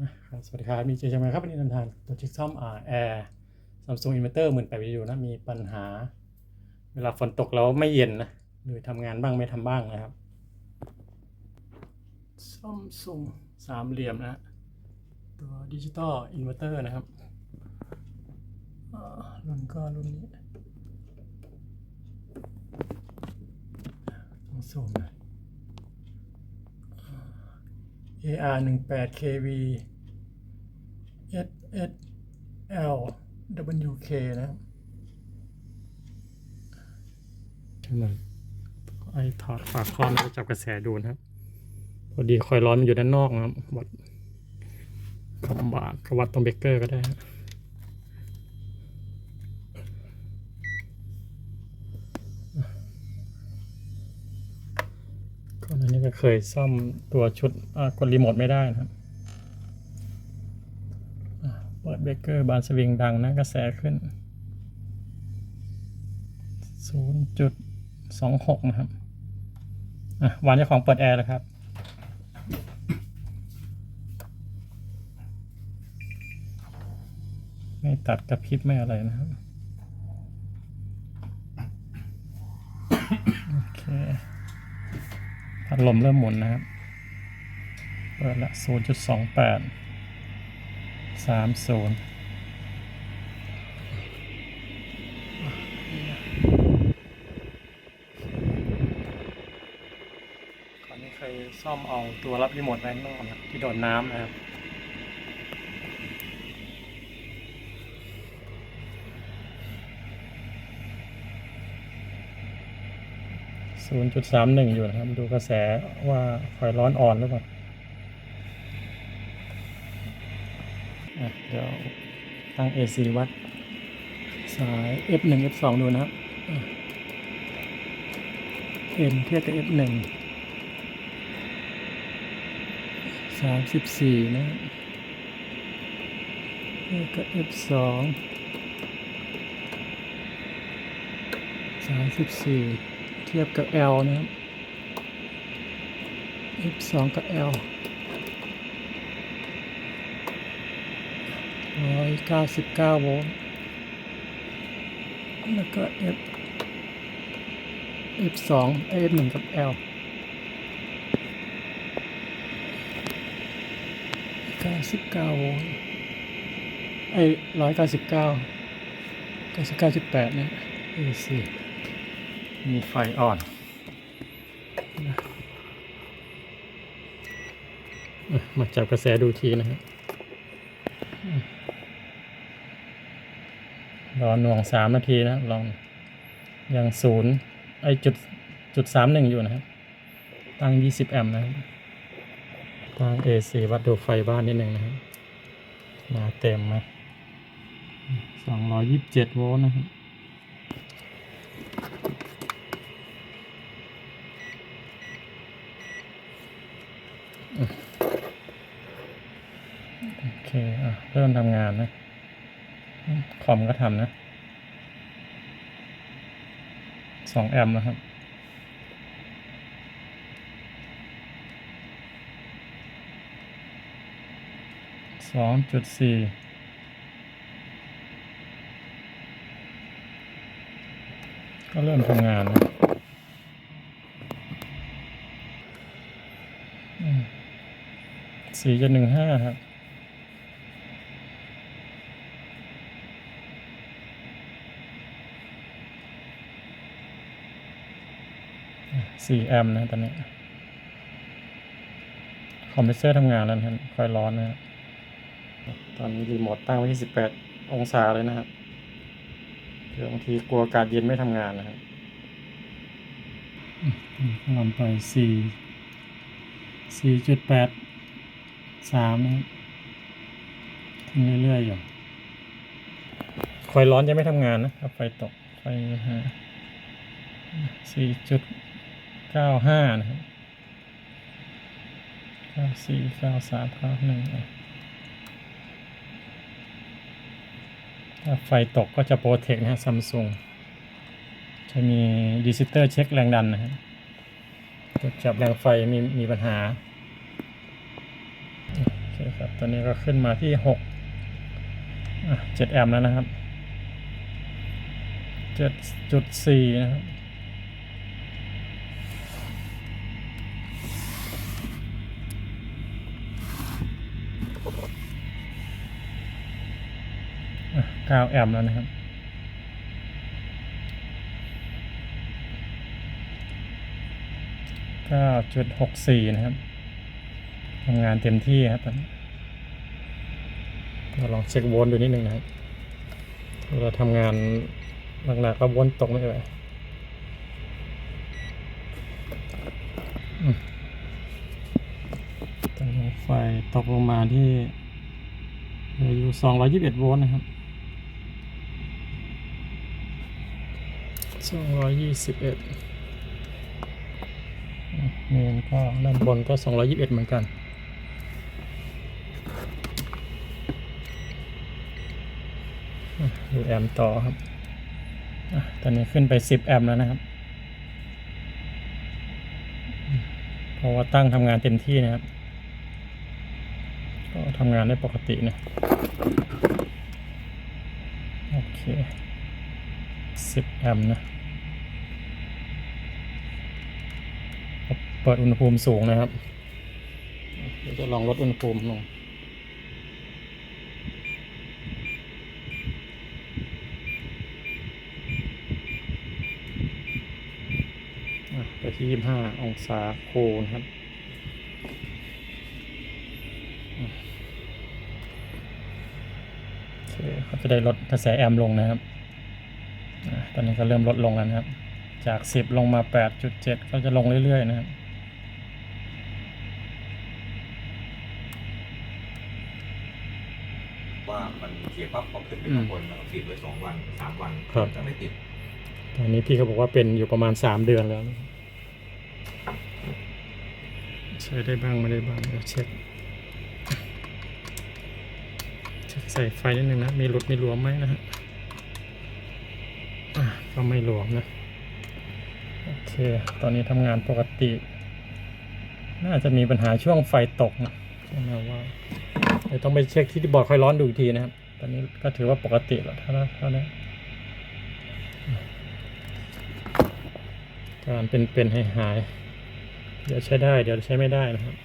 สวัสดีครับดีเจใช่ไหมครับวันนี้นทางตัวชิคซ่อมอ่าแอร์ซัมซุงอินเวอร์เตอร์หมื่นแปดวิดีโอนะ มีปัญหา เวลาฝนตกแล้วไม่เย็นนะหรือทำงานบ้างไม่ทำบ้างนะครับซัมซุงสามเหลี่ยมนะตัวดิจิตอลอินเวอร์เตอร์นะครับอ่ารุ่นก็รุ่นนี้ต้องซูมหน่อย AR 1 8 KV S L WK นะครับกำลังไอถอดฝาครอบแล้วก็จับกระแสดูนะครับ พอดีคอยร้อนมันอยู่ด้านนอกนะครับวัดลำบากก็วัดตรงเบเกอร์ก็ได้ก่อนหน้านี้ก็เคยซ่อมตัวชุดกดรีโมทไม่ได้นะครับ เปิดเบเกอร์บานสวิงดังนะกระแสขึ้น 0.26 นะครับ อะวานเจ้าของเปิดแอร์แล้วครับไม่ตัดกระพริบไม่อะไรนะครับ โอเคพัดลมเริ่มหมุนนะครับ เปิดละ 0.28 30ก่อนนี้เคยซ่อมเอาตัวรับรีโมทแวนนอกนะครับที่โดนน้ำนะครับศูนย์จุดสามหนึ่งอยู่นะครับ ดูกระแสว่าไฟร้อนอ่อนหรือเปล่า เดี๋ยวตั้ง AC วัด สาย F1 F2 ดูนะครับอะ N เทียบกับ F1 สามสิบสี่นะครับเทียบกับ F2 สามสิบสี่เทียบกับ L นะครับ F2 กับ L ร้อยเก้าสิบเก้าโวลต์แล้วก็ F F2 F1 กับ L เก้าสิบเก้าโวลต์ไอ้ร้อยเก้าสิบเก้าเก้าสิบเก้าจุดแปดเนี่ย AC มีไฟอ่อนนะอะมาจับกระแสดูทีนะครับอืม รอหน่วงสามนาทีนะลองยังศูนย์ไอจุดจุดสามหนึ่งอยู่นะครับ ตั้งยี่สิบแอมป์นะครับตั้ง AC วัดดูไฟบ้านนิดหนึ่งนะครับมาเต็มไหมสองร้อยยี่สิบเจ็ดโวลต์นะครับโอเค อะ เริ่มทำงานนะ คอมก็ทำนะสองแอมป์นะครับ สองจุดสี่ก็เริ่มทำงานนะสี่จุดหนึ่งห้าครับ สี่แอมป์นะตอนนี้ คอมเพรสเซอร์ทำงานแล้วนะครับค่อยร้อนนะครับตอนนี้รีโมทตั้งไว้ที่สิบแปดองศาเลยนะครับเดี๋ยวบางทีกลัวอากาศเย็นไม่ทำงานนะครับลำไปสี่สี่จุดแปดสามนะครับทิ้งเรื่อยๆอยู่คอยร้อนจะไม่ทำงานนะครับ ไฟตก ไฟฮะสี่จุด เก้าห้านะครับเก้าสี่เก้าสามเก้าหนึ่งถ้าไฟตกก็จะโปรเทคนะฮะซัมซุงจะมีดิจิเตอร์เช็คแรงดันนะฮะตรวจจับแรงไฟมีมีปัญหาโอเคครับตอนนี้ก็ขึ้นมาที่หกอะเจ็ดแอมป์แล้วนะครับเจ็ดจุดสี่นะครับ อะเก้าแอมป์แล้วนะครับเก้าจุดหกสี่นะครับทำงานเต็มที่ครับตอนนี้เราลองเช็คโวลต์ดูนิดนึงนะครับเราทำงานหนักๆแล้วโวลต์ตกไม่ไหวตอนนี้ไฟตกลงมาที่อยู่สองร้อยิบเอ็ดโวลต์นะครับ สองร้อยยี่สิบเอ็ดเมนก็ด้านบนก็221เหมือนกันดูแอมป์ต่อครับตอนนี้ขึ้นไป 10 แอมป์แล้วนะครับ เพราะว่าตั้งทำงานเต็มที่นะครับ ก็ทำงานได้ปกตินะ โอเค 10 แอมป์นะ เปิดอุณหภูมิสูงนะครับเดี๋ยวจะลองลดอุณหภูมิลงอะไปที่ 25 องศาโคนะครับเคเขาจะได้ลดกระแสแอมป์ลงนะครับ ตอนนี้ก็เริ่มลดลงแล้วนะครับ จาก 10 ลงมา 8.7 ก็จะลงเรื่อยๆนะครับ ว่ามันเสียปั๊บพอ ขึ้นไปข้างบนแล้วปิดไว้สองวันสามวันครับจะไม่ติดตอนนี้พี่เขาบอกว่าเป็นอยู่ประมาณสามเดือนแล้วนะใช้ได้บ้างไม่ได้บ้างเดี๋ยวเช็คเช็คใส่ไฟนิดนึงนะ มีหลุดมีหลวมไหมนะฮะอะก็ไม่หลวมนะ โอเค ตอนนี้ทำงานปกติ น่าจะมีปัญหาช่วงไฟตกนะใช่ไหมว่าเดี๋ยวต้องไปเช็คที่บอร์ดคอยร้อนดูอีกทีนะครับ ตอนนี้ก็ถือว่าปกติแล้วถ้าถ้าได้การเป็นเป็นให้หาย เดี๋ยวใช้ได้ เดี๋ยวใช้ไม่ได้นะครับ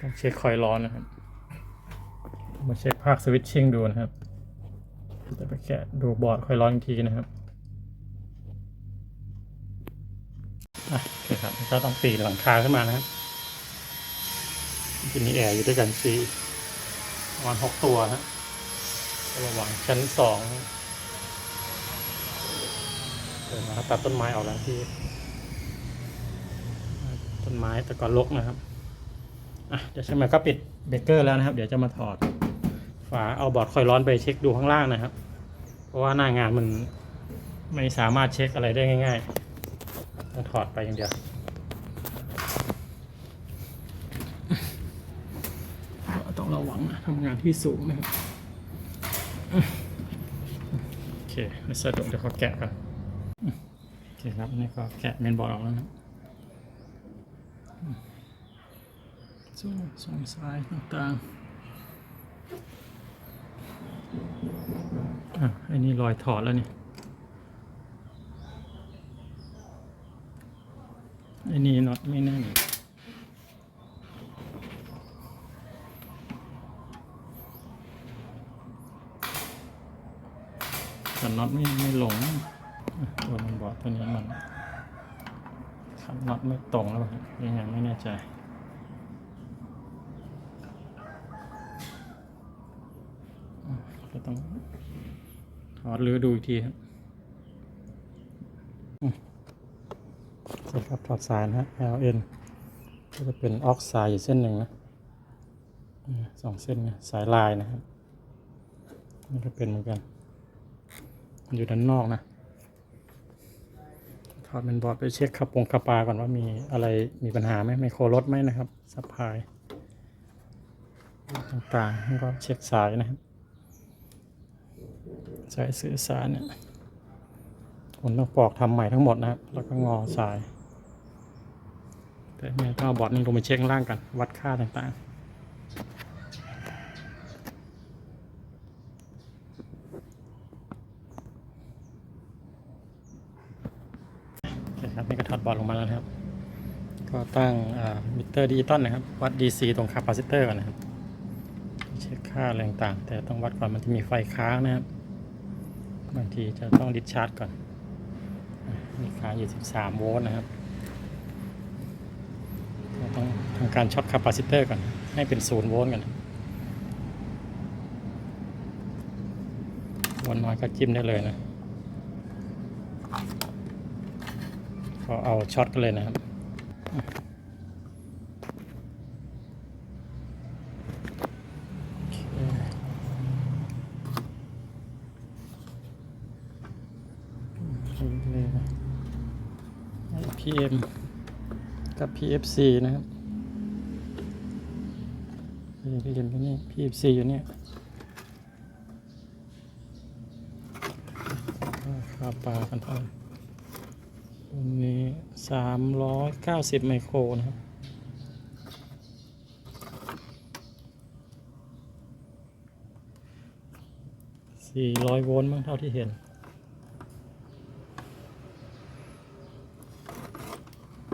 ต้องเช็คคอยล์ร้อนนะครับ มาเช็คภาคสวิตชิ่งดูนะครับ จะไปแกะดูบอร์ดคอยล์ร้อนอีกทีนะครับ อะครับก็ต้องปีนหลังคาขึ้นมานะครับที่มีแอร์อยู่ด้วยกันสี่ประมาณหกตัวฮะระหว่างชั้นสองเดินมาตัดต้นไม้ออกแล้วที่ ต้นไม้แต่ก่อนรกนะครับอะเดี๋ยวใช่ไหมก็ปิดเบรกเกอร์แล้วนะครับ เดี๋ยวจะมาถอด ฝาเอาบอร์ดคอยล์ร้อนไปเช็คดูข้างล่างนะครับ เพราะว่าหน้างานมันไม่สามารถเช็คอะไรได้ง่ายๆต้องถอดไปอย่างเดียว ต้อ งระวังนะทำงานที่สูงนะครับโอเคไม่สะดวกเดี๋ยวเขาแกะกันโอเคครับนี่ก็แกะเมนบอร์ดออกแล้วนะครับส่วนส่วนซ้ายต่างๆอะอันนี้รอยถอดแล้วนี่อันนี้น็อตไม่แน่น แต่น็อตไม่ไม่ลงตัวมันบอกตัวนี้มันขันน็อตไม่ตรงแล้วยังไงไม่แน่ใจอะก็ต้องถอดหรือดูอีกทีครับอืมใช่ครับถอดสายนะฮะ LN ก็จะเป็นออกไซด์อยู่เส้นหนึ่งนะสองเส้นนะสายลายนะครับนี่ก็เป็นเหมือนกัน อยู่ด้านนอกนะถอดเมนบอร์ดไปเช็คขับปงขับปลาก่อนว่ามีอะไรมีปัญหาไหมไมโครรถไหมนะครับซัพพายต่างๆแล้วก็เช็คสายนะครับสายสื่อสารเนี่ยผมต้องปอกทำใหม่ทั้งหมดนะครับ แล้วก็งอสาย แต่เนี่ยต้องเอาบอร์ดนี้ลงไปเช็คล่างกัน วัดค่าต่างๆโอเค ครับนี่ก็ถอร์ดลงมาแล้วนะครับ ก็ตั้งมิเตอร์ดิจิตอลนะครับ วัด DC ตรงคาปาซิเตอร์ก่อนนะครับ เช็คค่าอะไรต่าง แต่ต้องวัดก่อนมันจะมีไฟค้างนะครับ บางทีจะต้องดิสชาร์จก่อน มีค้างอยู่ 13 โวลต์นะครับเราต้องทำการช็อตคาปาซิเตอร์ก่อน ให้เป็น 0 โวลต์ก่อนวลต์น้อยก็จิ้มได้เลยนะ ก็เอาช็อตกันเลยนะครับ PM กับ PFC นะครับ PM อยู่นี่ PFC อยู่เนี่ยค่าปลากันเท่าไหร่ตรง นี้สามร้อยเก้าสิบไมโครนะครับสี่ร้อยโวลต์มั้งเท่าที่เห็น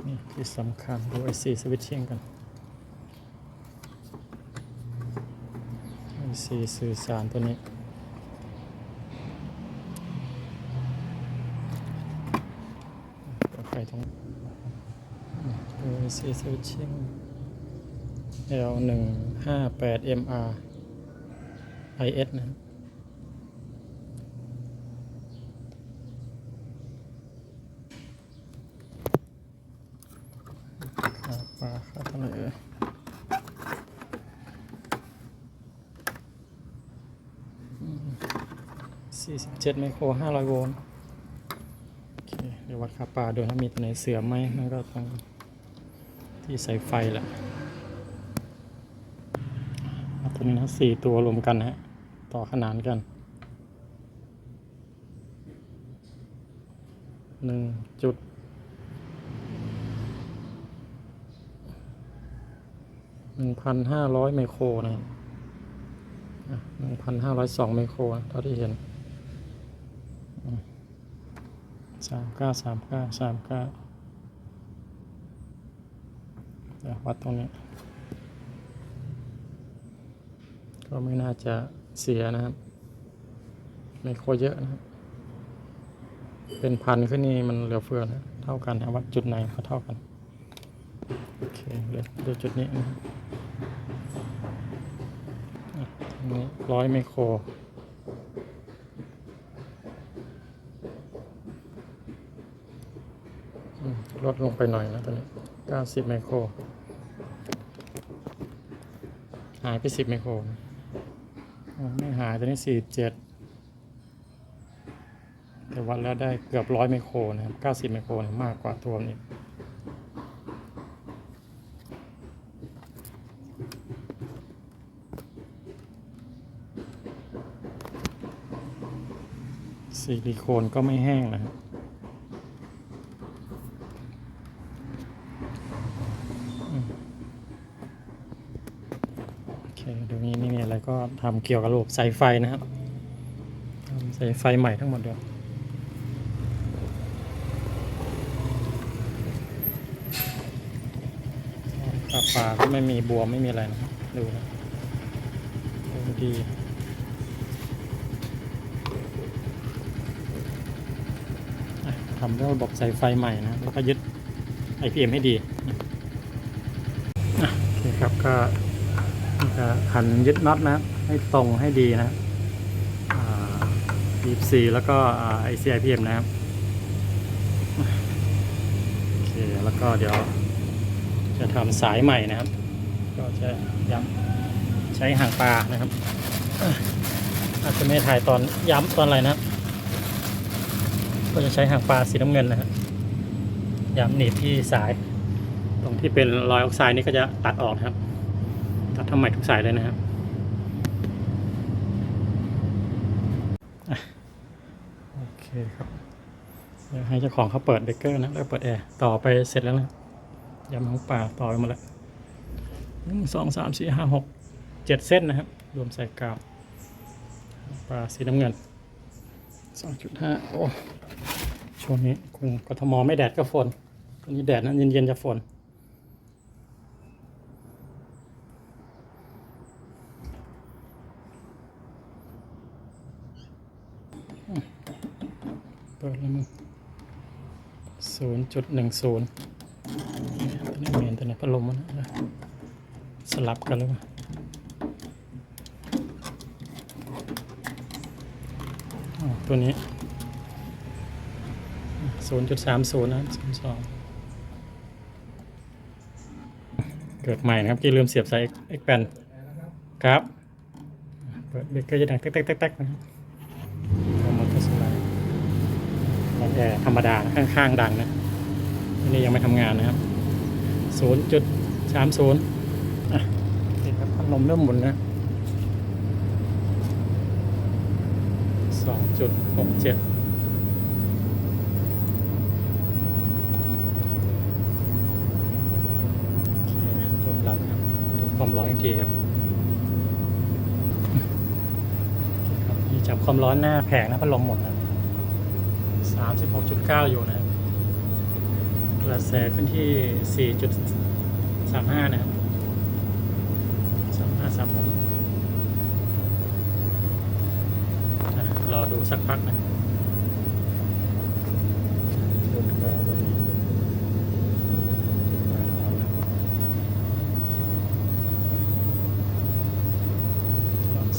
นี่ที่สำคัญดู IC switching กัน IC สื่อสารตัวนี้ ตัวไฟตรง ดู IC switching L หนึ่งห้าแปด MR IS นะปลาค่าเท่าไรเอ่ยสี่สิบเจ็ดไมโครห้าร้อยโวลต์โอเค เดี๋ยววัดค่าปลาดูนะมีตัวไหนเสื่อมไหมมันก็ต้อง ที่ใส่ไฟแหละตัวนี้นะสี่ตัวรวมกันนะฮะ ต่อขนานกันหนึ่งจุดหนึ่งพันห้าร้อยไมโครนะหนึ่งพันห้าร้อยสองไมโครนะเท่าที่เห็นสามเก้าสามเก้าสามเก้าเดี๋ย ววัดตรงนี้ ก็ไม่น่าจะเสียนะครับ ไมโครเยอะนะเป็นพันขึ้นนี่มันเหลือเฟือนะเท่ากันนะวัดจุดไหนก็เท่ากัน โอเคเดี๋ยวดูจุดนี้นะนนี้ร้อยไมโครอืม ลดลงไปหน่อยนะตอนนี้เก้าสิบไมโคร หายไปสิบไมโครไม่หายตอนนี้สี่เจ็ดแต่วัดแล้วได้เกือบร้อยไมโครนะครับเก้าสิบไมโครมากกว่าตัวนี้ซิลิโคนก็ไม่แห้งนะครับอืมโอเคดี๋ยวนี้ไม่มีอะไรก็ทำเกี่ยวกับระบบสายไฟนะครับทำสายไฟใหม่ทั้งหมดเดียวปลาปลาก็ไม่มีบวมไม่มีอะไรนะดูนะดูดีทำด้วยระบบสายไฟใหม่นะแล้วก็ยึด IPM ให้ดีอะโอเคครับก็ นี่ก็ขันยึดน็อตนะให้ตรงให้ดีนะครับยีสีแล้วก็ไอซีไอพีเอ็มนะครับโอเคแล้วก็เดี๋ยวจะทำสายใหม่นะครับ ก็จะย้ำใช้หางปลานะครับ อาจจะไม่ถ่ายตอนย้ำตอนอะไรนะก็จะใช้หางปลาสีน้ำเงินนะครับย้ำหนีบที่สาย ตรงที่เป็นรอยออกไซด์นี่ก็จะตัดออกนะครับ ทำใหม่ทุกสายเลยนะครับอะโอเคครับเดี๋ยวให้เจ้าของเขาเปิดเบรกเกอร์นะแล้วเปิดแอร์ต่อไปเสร็จแล้วนะยำของป่าต่อไปหมดแล้วหนึ่งสองสามสี่ห้าหกเจ็ดเส้นนะครับ รวมใส่กาวปลาสีน้ำเงินสองจุดห้าโอ้ช่วงนี้คงกทมไม่แดดก็ฝนตอนนี้แดดนะเย็นๆจะฝน เปิดแล้วมึงศูนย์จุดหนึ่งศูนย์ตัวนี้เมนตัวนี้พัดลมมันนะสลับกันเล่าอ๋อตัวนี้ศูนย์จุดสามศูนย์นะศูนย์สองเกิดใหม่นะครับที่ลืมเสียบสายเอ็กแปนครับ เปิดเบรกเกอร์จะดังแต๊กแต๊กแต๊กแต๊กนะครับ แอร์ธรรมดาข้างๆดังนะอันนี้ยังไม่ทำงานนะครับ0.30อะนี่ครับพัดลมเริ่มหมุนนะ2.67โอเคลมหลังครับดูความร้อนอีกทีครับโอเคครับนี่จับความร้อนหน้าแผงนะพัดลมหมดนะ สามสิบหกจุดเก้าอยู่นะกระแสขึ้นที่สี่จุดสามห้านะครับสามห้าสามหกรอดูสักพักนะ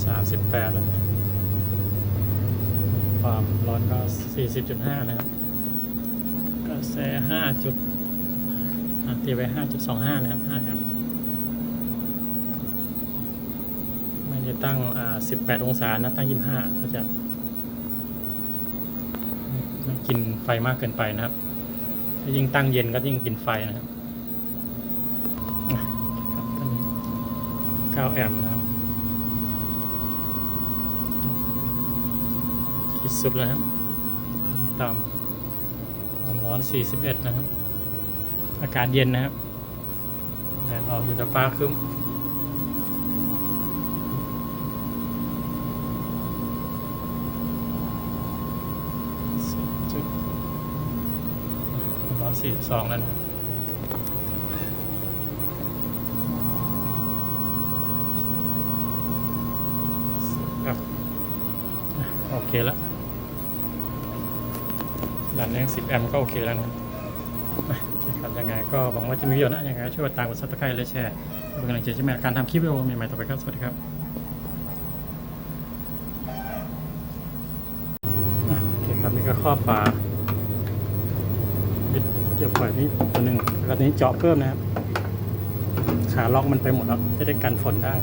สามสิบแปดแล้ว ความร้อน ก็40.5นะครับ กระแส5จุดอะตีไว้5.25นะครับ5แอมป์ไม่ได้ตั้งอ่า18องศานะตั้ง25ก็จะไม่ไม่กินไฟมากเกินไปนะครับ ถ้ายิ่งตั้งเย็นก็ยิ่งกินไฟนะครับอะครับตอนนี้9แอมป์นะครับที่สุดแล้วครับ ต่ำความร้อน 41 นะครับ อากาศเย็นนะครับแดดออกอยู่แต่ฟ้าครึ้มความร้อน42แล้วนะครับ โอเคแล้ว ดันแรง10 แอมป์ก็โอเคแล้วนะครับยังไงก็หวังว่าจะมีประโยชน์นะยังไงช่วยตามกดซับสไครต์และแชร์เป็นกำลังใจใช่ไหมการทำคลิปวิดีโอใหม่ๆต่อไปครับ สวัสดีครับโอเคครับนี่ก็ครอบฝาเกี่ยวปล่อยนี่ตัวหนึ่งแล้วก็ตัวนี้เจาะเพิ่มนะครับ ขาล็อกมันไปหมดแล้วจะได้กันฝนได้